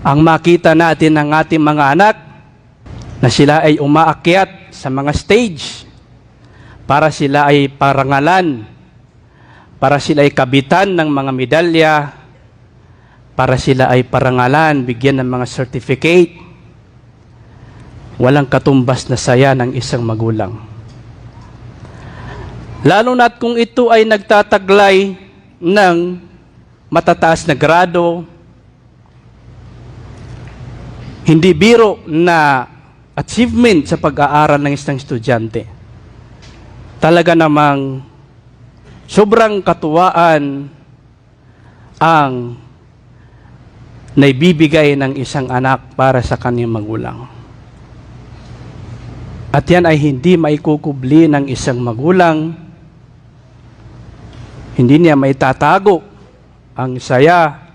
ang makita natin ng ating mga anak na sila ay umaakyat sa mga stage para sila ay parangalan, para sila ay kabitan ng mga medalya, para sila ay parangalan, bigyan ng mga certificate. Walang katumbas na saya ng isang magulang. Lalo na't kung ito ay nagtataglay ng matataas na grado, hindi biro na achievement sa pag-aaral ng isang estudyante. Talaga namang sobrang katuwaan ang naibibigay ng isang anak para sa kanyang magulang. At yan ay hindi maikukubli ng isang magulang. Hindi niya maitatago ang saya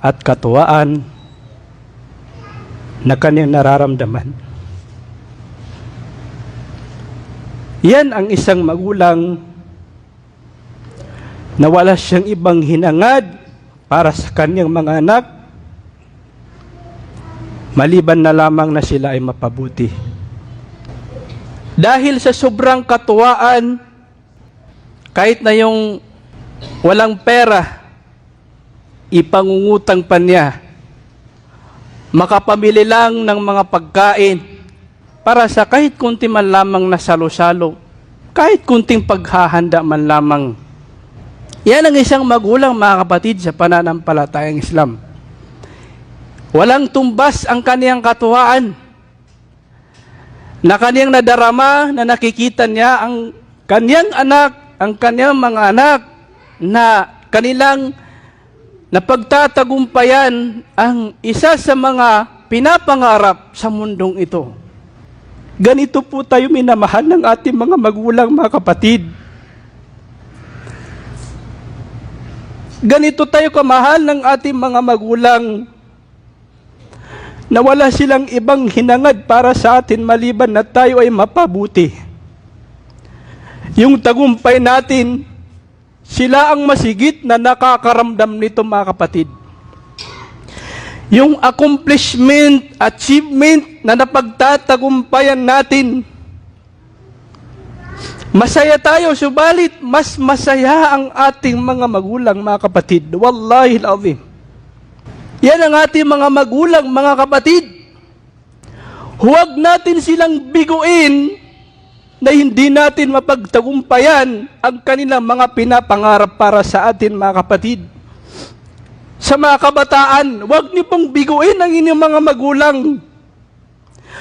at katuwaan na kanyang nararamdaman. Yan ang isang magulang na wala siyang ibang hinangad para sa kanyang mga anak maliban na lamang na sila ay mapabuti. Dahil sa sobrang katuwaan, kahit na yung walang pera, ipangungutang pa niya makapamili lang ng mga pagkain para sa kahit kunti man lamang na salo-salo, kahit kunting paghahanda man lamang. Yan ang isang magulang mga kapatid sa pananampalatayang Islam. Walang tumbas ang kaniyang katuwaan na kaniyang nadarama na nakikita niya ang kaniyang anak, ang kaniyang mga anak na kanilang napagtatagumpayan ang isa sa mga pinapangarap sa mundong ito. Ganito po tayo minamahal ng ating mga magulang, mga kapatid. Ganito tayo kamahal ng ating mga magulang na wala silang ibang hinangad para sa atin maliban na tayo ay mapabuti. Yung tagumpay natin, sila ang masigit na nakakaramdam nito mga kapatid. Yung accomplishment, achievement na napagtatagumpayan natin, masaya tayo, subalit mas masaya ang ating mga magulang mga kapatid. Wallahi al-azim. Yan ang ating mga magulang mga kapatid. Huwag natin silang biguin na hindi natin mapagtagumpayan ang kanilang mga pinapangarap para sa atin mga kapatid. Sa mga kabataan, huwag niyo pong biguin ang inyong mga magulang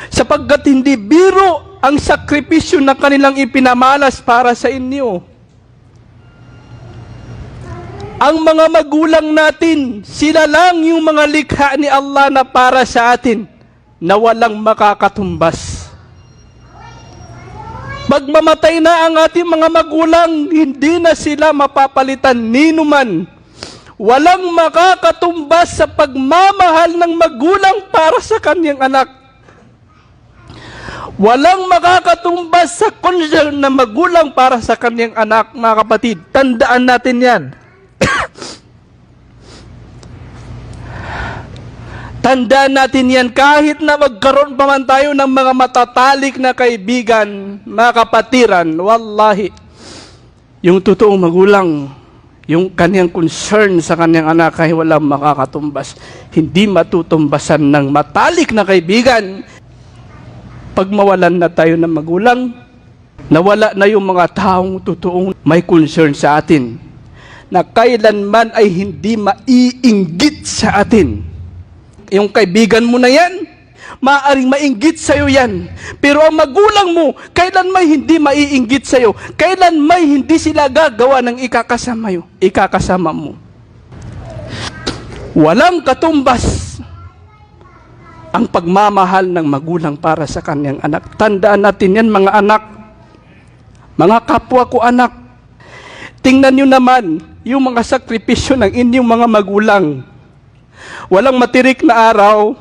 sapagkat hindi biro ang sakripisyo na kanilang ipinamalas para sa inyo. Ang mga magulang natin, sila lang yung mga likha ni Allah na para sa atin na walang makakatumbas. Magmamatay na ang ating mga magulang, hindi na sila mapapalitan ninuman. Walang makakatumbas sa pagmamahal ng magulang para sa kanyang anak. Walang makakatumbas sa concern ng magulang para sa kanyang anak, mga kapatid. Tandaan natin yan. Tandaan natin yan kahit na magkaroon pa man tayo ng mga matatalik na kaibigan, mga kapatiran, wallahi, yung totoong magulang, yung kanyang concern sa kanyang anak kahit walang makakatumbas, hindi matutumbasan ng matalik na kaibigan. Pag mawalan na tayo ng magulang, nawala na yung mga taong totoong may concern sa atin, na kailanman ay hindi maiinggit sa atin yung kaibigan mo na yan, maaring mainggit sa'yo yan. Pero ang magulang mo, kailan may hindi maiinggit sa'yo? Kailan may hindi sila gagawa ng ikakasama, yo, ikakasama mo? Walang katumbas ang pagmamahal ng magulang para sa kanyang anak. Tandaan natin yan mga anak, mga kapwa ko anak. Tingnan nyo naman yung mga sakripisyo ng inyong mga magulang Walang matirik na araw,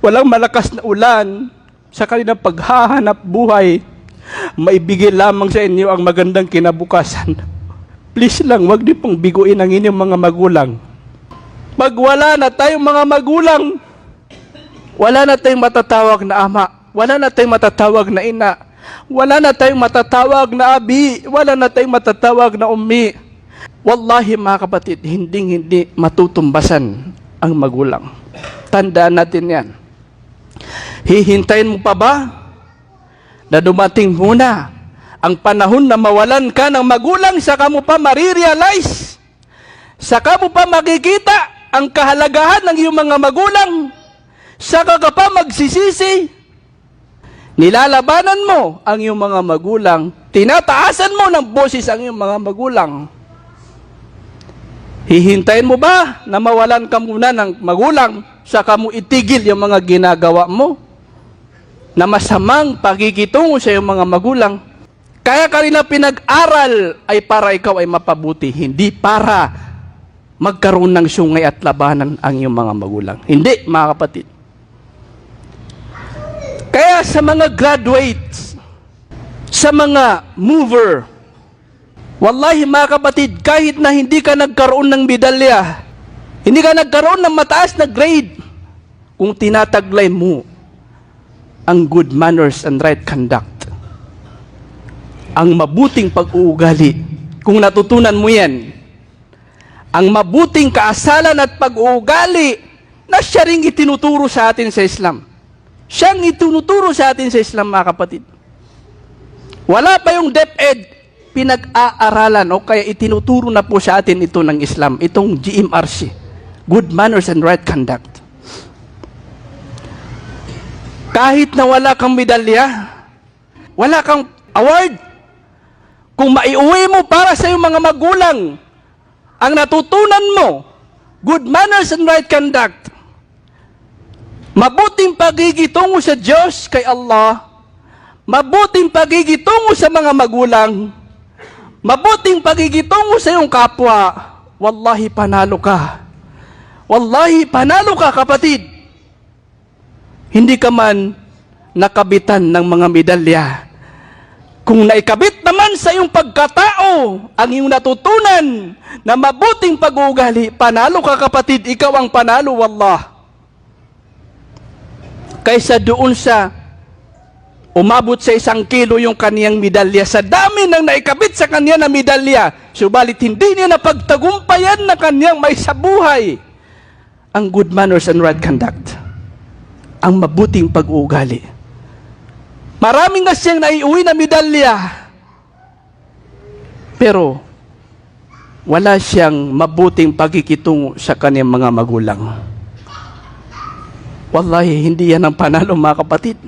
walang malakas na ulan, sa kanilang paghahanap buhay, maibigay lamang sa inyo ang magandang kinabukasan. Please lang, wag niyo pong biguin ang inyong mga magulang. Pag wala na tayong mga magulang, wala na tayong matatawag na ama, wala na tayong matatawag na ina, wala na tayong matatawag na abi, wala na tayong matatawag na ummi. Wallahi mga kapatid, hindi hindi matutumbasan ang magulang. Tandaan natin yan. Hihintayin mo pa ba na dumating muna ang panahon na mawalan ka ng magulang? Saka mo pa marirealize? Saka mo pa makikita ang kahalagahan ng iyong mga magulang? Saka ka pa magsisisi? Nilalabanan mo ang iyong mga magulang? Tinataasan mo ng boses ang iyong mga magulang hihintayin mo ba na mawalan ka muna ng magulang saka mo itigil yung mga ginagawa mo na masamang pagigitungo sa iyong mga magulang. Kaya ka pinag-aral ay para ikaw ay mapabuti, hindi para magkaroon ng sungay at labanan ang iyong mga magulang. Hindi, mga kapatid. Kaya sa mga graduates, sa mga mover, wallahi mga kapatid, kahit na hindi ka nagkaroon ng medalya, hindi ka nagkaroon ng mataas na grade, kung tinataglay mo ang good manners and right conduct. Ang mabuting pag-uugali. Kung natutunan mo yan, ang mabuting kaasalan at pag-uugali na siya ring itinuturo sa atin sa Islam. Siyang itinuturo sa atin sa Islam, mga kapatid. Wala pa yung DepEd, pinag-aaralan o kaya itinuturo na po sa atin ito ng Islam, itong GMRC, Good Manners and Right Conduct. Kahit na wala kang medalya, wala kang award, kung maiuwi mo para sa iyong mga magulang, ang natutunan mo, good manners and right conduct, mabuting pagigitungo sa Diyos kay Allah, mabuting pagigitungo sa mga magulang, mabuting pagigitungo sa iyong kapwa, wallahi panalo ka. Wallahi panalo ka kapatid. Hindi ka man nakabitan ng mga medalya. Kung naikabit naman sa iyong pagkatao ang iyong natutunan na mabuting pag-uugali, panalo ka kapatid, ikaw ang panalo, wallah. Kaysa doon sa umabot sa isang kilo yung kaniyang medalya, sa dami ng naikabit sa kanya na medalya, subalit hindi niya napagtagumpayan na kaniyang may sabuhay ang good manners and right conduct ang mabuting pag-uugali. Maraming nga siyang naiuwi na medalya. Pero, wala siyang mabuting pagkikitungo sa kanyang mga magulang. Wallahi, hindi yan ang panalo mga kapatid.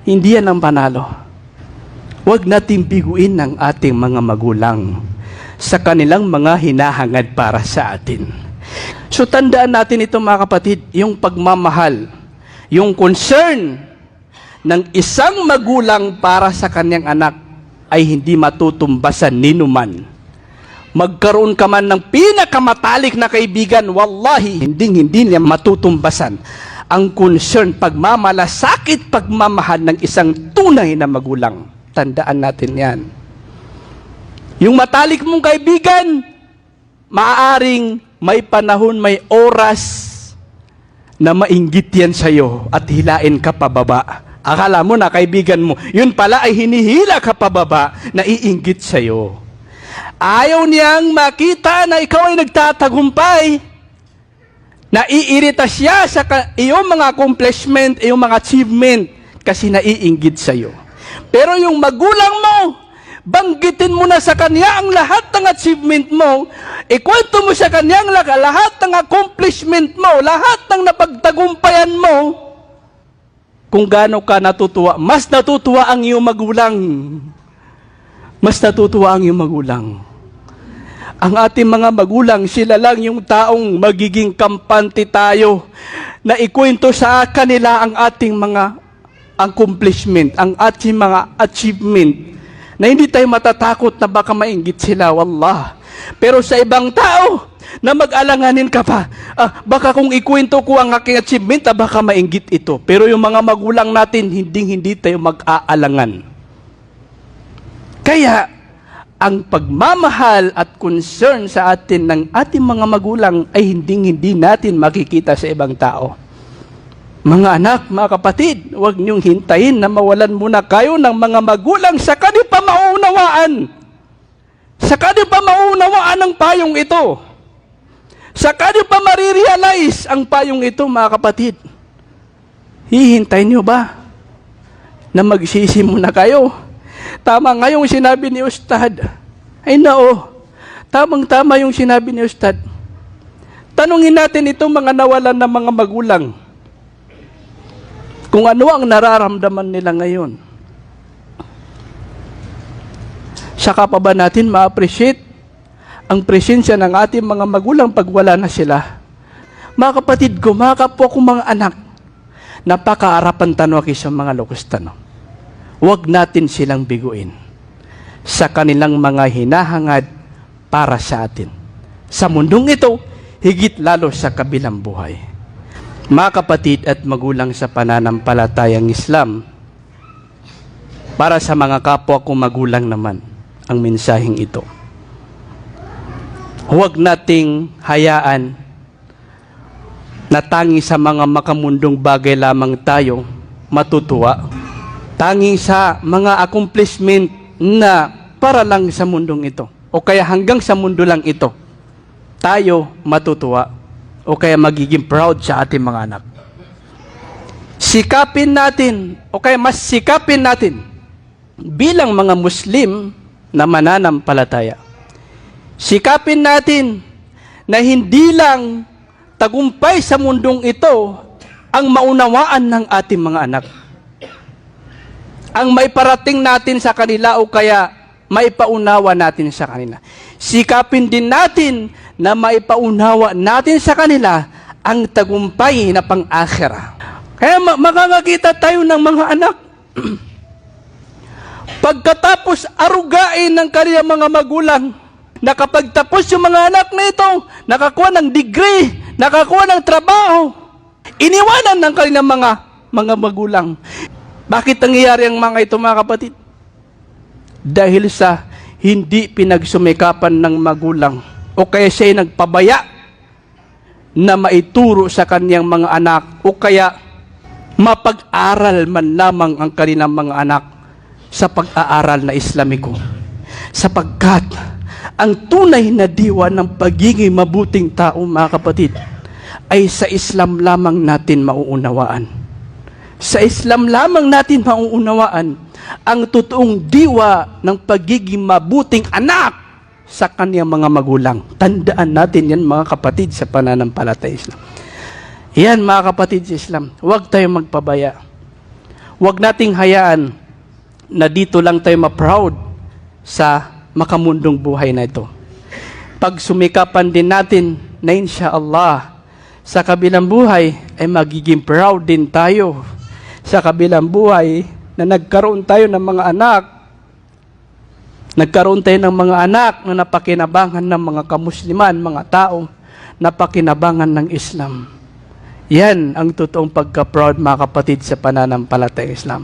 Hindi yan ang panalo. Huwag nating biguin ang ating mga magulang sa kanilang mga hinahangad para sa atin. So tandaan natin ito mga kapatid, yung pagmamahal, yung concern ng isang magulang para sa kanyang anak ay hindi matutumbasan ninuman. Magkaroon ka man ng pinakamatalik na kaibigan, wallahi, hindi hindi niya matutumbasan ang concern, pagmamalasakit, pagmamahal ng isang tunay na magulang. Tandaan natin yan. Yung matalik mong kaibigan, maaaring may panahon, may oras na mainggit yan sa'yo at hilain ka pababa. Akala mo na kaibigan mo, yun pala ay hinihila ka pababa na iinggit sa'yo. Ayaw niyang makita na ikaw ay nagtatagumpay. Naiirita siya sa iyong mga accomplishment, iyong mga achievement kasi naiinggit sa'yo. Pero yung magulang mo, banggitin mo na sa kanya ang lahat ng achievement mo, ikwento mo sa kanya ang lahat ng accomplishment mo, lahat ng napagtagumpayan mo, kung gaano ka natutuwa, mas natutuwa ang iyong magulang. Mas natutuwa ang iyong magulang. Ang ating mga magulang, sila lang yung taong magiging kampante tayo na ikwento sa kanila ang ating mga accomplishment, ang ating mga achievement, na hindi tayo matatakot na baka mainggit sila, wallah. Pero sa ibang tao, na mag-alanganin ka pa, ah, baka kung ikwento ko ang aking achievement, ah, baka mainggit ito. Pero yung mga magulang natin, hindi hindi tayo mag-aalangan. Kaya, ang pagmamahal at concern sa atin ng ating mga magulang ay hindi hindi natin makikita sa ibang tao. Mga anak, mga kapatid, huwag niyong hintayin na mawalan muna kayo ng mga magulang sa kanil pa maunawaan. Sa kanil pa maunawaan ang payong ito. Sa kanil pa marirealize ang payong ito, mga kapatid. Hihintayin niyo ba na magsisi muna kayo? Tama nga yung sinabi ni Ustad. Ay nao, tamang-tama yung sinabi ni Ustad. Tanungin natin itong mga nawalan ng mga magulang kung ano ang nararamdaman nila ngayon. Saka pa ba natin ma-appreciate ang presensya ng ating mga magulang pag wala na sila? Mga kapatid ko, mga kapwa ko mga anak, napakaarapan tanwa sa mga lokustano. Huwag natin silang biguin sa kanilang mga hinahangad para sa atin. Sa mundong ito, higit lalo sa kabilang buhay. Mga kapatid at magulang sa pananampalatayang Islam, para sa mga kapwa ko magulang naman ang mensaheng ito. Huwag nating hayaan na tangi sa mga makamundong bagay lamang tayo matutuwa. Tangi sa mga accomplishment na para lang sa mundong ito. O kaya hanggang sa mundo lang ito. Tayo matutuwa. O kaya magiging proud sa ating mga anak. Sikapin natin, o kaya mas sikapin natin bilang mga Muslim na mananampalataya. Sikapin natin na hindi lang tagumpay sa mundong ito ang maunawaan ng ating mga anak. Ang maiparating natin sa kanila o kaya maipaunawa natin sa kanila. Sikapin din natin na maipaunawa natin sa kanila ang tagumpay na pang-akhira. Kaya ma- makakakita tayo ng mga anak Pagkatapos arugain ng kanilang mga magulang, nakapagtapos yung mga anak na ito, nakakuha ng degree, nakakuha ng trabaho, iniwanan ng kanilang mga mga magulang. Bakit nangyayari ang mga ito mga kapatid? Dahil sa hindi pinagsumikapan ng magulang o kaya siya ay nagpabaya na maituro sa kanyang mga anak o kaya mapag-aral man lamang ang kanilang mga anak sa pag-aaral na Islamiko. Sapagkat ang tunay na diwa ng pagiging mabuting tao, mga kapatid, ay sa Islam lamang natin mauunawaan. Sa Islam lamang natin mauunawaan ang totoong diwa ng pagiging mabuting anak sa kaniyang mga magulang. Tandaan natin yan mga kapatid sa pananampalatay Islam. Yan mga kapatid sa Islam, huwag tayong magpabaya. Huwag nating hayaan na dito lang tayo ma-proud sa makamundong buhay na ito. Pag sumikapan din natin na insya Allah, sa kabilang buhay ay magiging proud din tayo. Sa kabilang buhay na nagkaroon tayo ng mga anak, nagkaroon tayo ng mga anak na napakinabangan ng mga kamusliman, mga tao, napakinabangan ng Islam. Yan ang totoong pagka-proud mga kapatid sa pananampalatay Islam.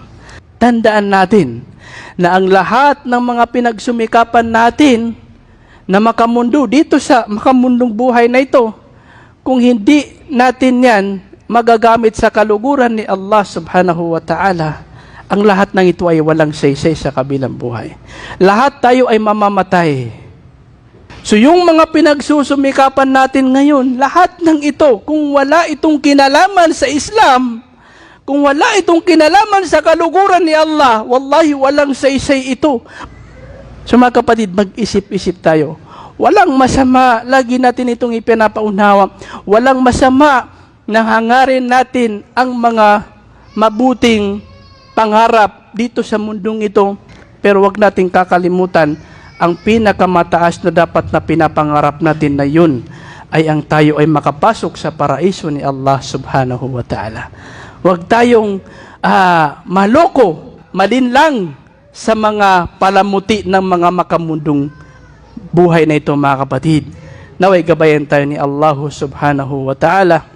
Tandaan natin na ang lahat ng mga pinagsumikapan natin na makamundo dito sa makamundong buhay na ito, kung hindi natin yan magagamit sa kaluguran ni Allah subhanahu wa ta'ala, ang lahat ng ito ay walang saysay sa kabilang buhay. Lahat tayo ay mamamatay. So yung mga pinagsusumikapan natin ngayon, lahat ng ito, kung wala itong kinalaman sa Islam, kung wala itong kinalaman sa kaluguran ni Allah, wallahi walang saysay ito. So mga kapatid, mag-isip-isip tayo. Walang masama, lagi natin itong ipinapaunawa. Walang masama na hangarin natin ang mga mabuting pangarap dito sa mundong ito. Pero wag nating kakalimutan ang pinakamataas na dapat na pinapangarap natin na yun ay ang tayo ay makapasok sa paraiso ni Allah subhanahu wa ta'ala. Huwag tayong ah, maloko, malinlang sa mga palamuti ng mga makamundong buhay na ito mga kapatid. Naway gabayan tayo ni Allah subhanahu wa ta'ala